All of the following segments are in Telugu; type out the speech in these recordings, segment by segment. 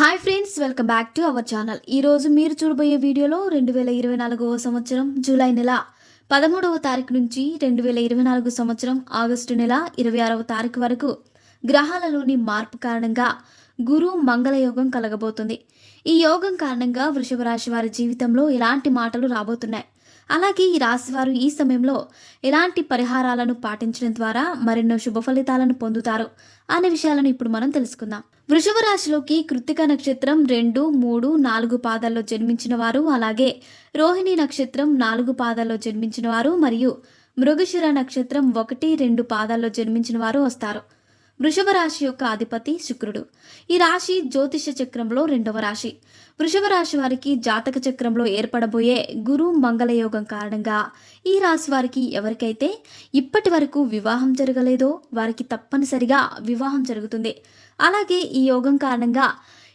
Hi friends welcome back to our channel ఈరోజు మీరు చూడబోయే వీడియోలో రెండు వేల ఇరవై నాలుగవ సంవత్సరం జూలై నెల. పదమూడవ తారీఖు నుంచి రెండు వేల ఇరవై నాలుగు సంవత్సరం ఆగస్టు నెల ఇరవై ఆరవ తారీఖు వరకు గ్రహాలలోని మార్పు కారణంగా గురు మంగళ యోగం కలగబోతుంది. ఈ యోగం కారణంగా వృషభ రాశి వారి జీవితంలో ఎలాంటి మాటలు రాబోతున్నాయి? అలాగే ఈ రాశి వారు ఈ సమయంలో ఎలాంటి పరిహారాలను పాటించడం ద్వారా మరెన్నో శుభ ఫలితాలను పొందుతారు? అనే విషయాలను ఇప్పుడు మనం తెలుసుకుందాం. వృషభ రాశిలోకి కృత్తిక నక్షత్రం రెండు మూడు నాలుగు పాదాల్లో జన్మించిన వారు అలాగే రోహిణి నక్షత్రం నాలుగు పాదాల్లో జన్మించిన వారు మరియు మృగశిర నక్షత్రం ఒకటి రెండు పాదాల్లో జన్మించిన వారు వస్తారు. వృషభ రాశి యొక్క అధిపతి శుక్రుడు. ఈ రాశి జ్యోతిష చక్రంలో రెండవ రాశి. వృషభ రాశి వారికి జాతక చక్రంలో ఏర్పడబోయే గురు మంగళయోగం కారణంగా ఈ రాశి వారికి ఎవరికైతే ఇప్పటి వరకు వివాహం జరగలేదో వారికి తప్పనిసరిగా వివాహం జరుగుతుంది. అలాగే ఈ యోగం కారణంగా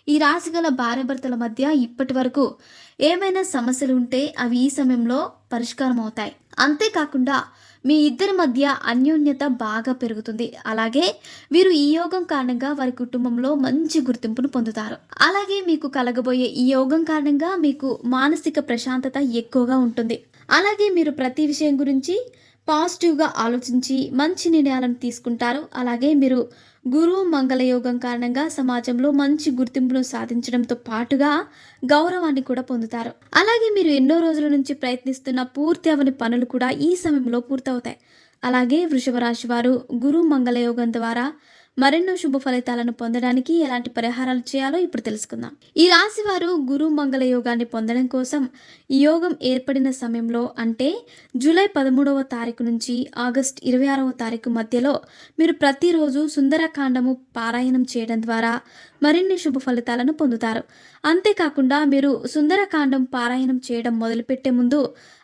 ఈ రాశి గల భార్యాభర్తల మధ్య ఇప్పటి వరకు ఏమైనా సమస్యలు ఉంటే అవి ఈ సమయంలో పరిష్కారం అవుతాయి. అంతేకాకుండా మీ ఇద్దరి మధ్య అన్యోన్యత బాగా పెరుగుతుంది. అలాగే వీరు ఈ యోగం కారణంగా వారి కుటుంబంలో మంచి గుర్తింపును పొందుతారు. అలాగే మీకు కలగబోయే ఈ యోగం కారణంగా మీకు మానసిక ప్రశాంతత ఎక్కువగా ఉంటుంది. అలాగే మీరు ప్రతి విషయం గురించి పాజిటివ్గా ఆలోచించి మంచి నిర్ణయాలను తీసుకుంటారు. అలాగే మీరు గురువు మంగళయోగం కారణంగా సమాజంలో మంచి గుర్తింపును సాధించడంతో పాటుగా గౌరవాన్ని కూడా పొందుతారు. అలాగే మీరు ఎన్నో రోజుల నుంచి ప్రయత్నిస్తున్న పూర్తి అవని పనులు కూడా ఈ సమయంలో పూర్తవుతాయి. అలాగే వృషభ రాశి వారు గురు మంగళయోగం ద్వారా మరెన్నో శుభ ఫలితాలను పొందడానికి ఎలాంటి పరిహారాలు చేయాలో ఇప్పుడు తెలుసుకుందాం. ఈ రాశి వారు గురు మంగళ యోగాన్ని పొందడం కోసం ఈ యోగం ఏర్పడిన సమయంలో అంటే జూలై పదమూడవ తారీఖు నుంచి ఆగస్ట్ ఇరవై ఆరవ తారీఖు మధ్యలో మీరు ప్రతిరోజు సుందరకాండము పారాయణం చేయడం ద్వారా మరిన్ని శుభ ఫలితాలను పొందుతారు. అంతేకాకుండా మీరు సుందరకాండం పారాయణం చేయడం మొదలుపెట్టే ముందు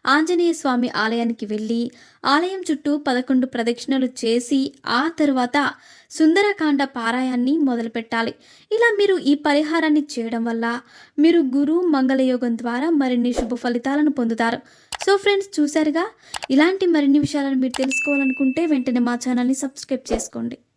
ఆంజనేయ స్వామి ఆలయానికి వెళ్ళి ఆలయం చుట్టూ పదకొండు ప్రదక్షిణలు చేసి ఆ తరువాత సుందరకాండ పారాయాన్ని మొదలుపెట్టాలి. ఇలా మీరు ఈ పరిహారాన్ని చేయడం వల్ల మీరు గురు మంగళయోగం ద్వారా మరిన్ని శుభ ఫలితాలను పొందుతారు. సో ఫ్రెండ్స్ చూసారుగా ఇలాంటి మరిన్ని విషయాలను మీరు తెలుసుకోవాలనుకుంటే వెంటనే మా ఛానల్ని సబ్స్క్రైబ్ చేసుకోండి.